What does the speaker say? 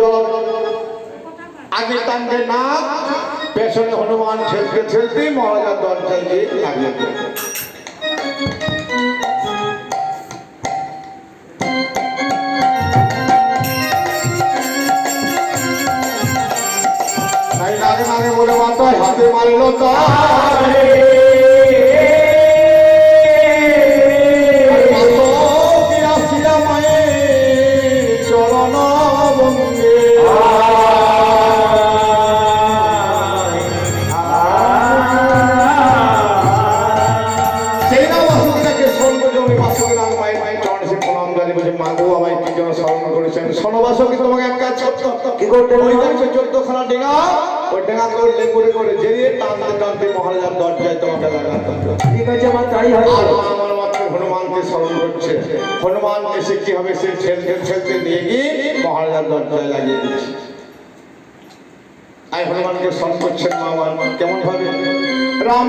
জল আগে টানবে না, পেছনে হনুমান ছেলতে ছেলতে মহারাজার দরজায় গিয়ে লাগিয়ে নাগে নাগে বলে মাথায় হাতে মারলো তারে। প্রণাম জানি বলছে মা আমায় কি স্মরণ করেছেন। বাসুকি তোমাকে এক কাজ কি করতে? দেখছ চোদ্দখানা ডেঙা। ওই ডেঙা করে করে টানতে টানতে মহারাজার দরজায় তোমাকে লাগাতে হবে। ঠিক আছে আমার তাই হয় আর আমার মাত্র হনুমানকে স্মরণ করছে। হনুমান এসে কি হবে? সে ছেলতে ছেলতে নিয়ে গিয়ে মহারাজার দরজায় লাগিয়ে দিচ্ছে। আই হনুমানকে স্মরণ করছেন মা আমার। কেমন ভাবে? রাম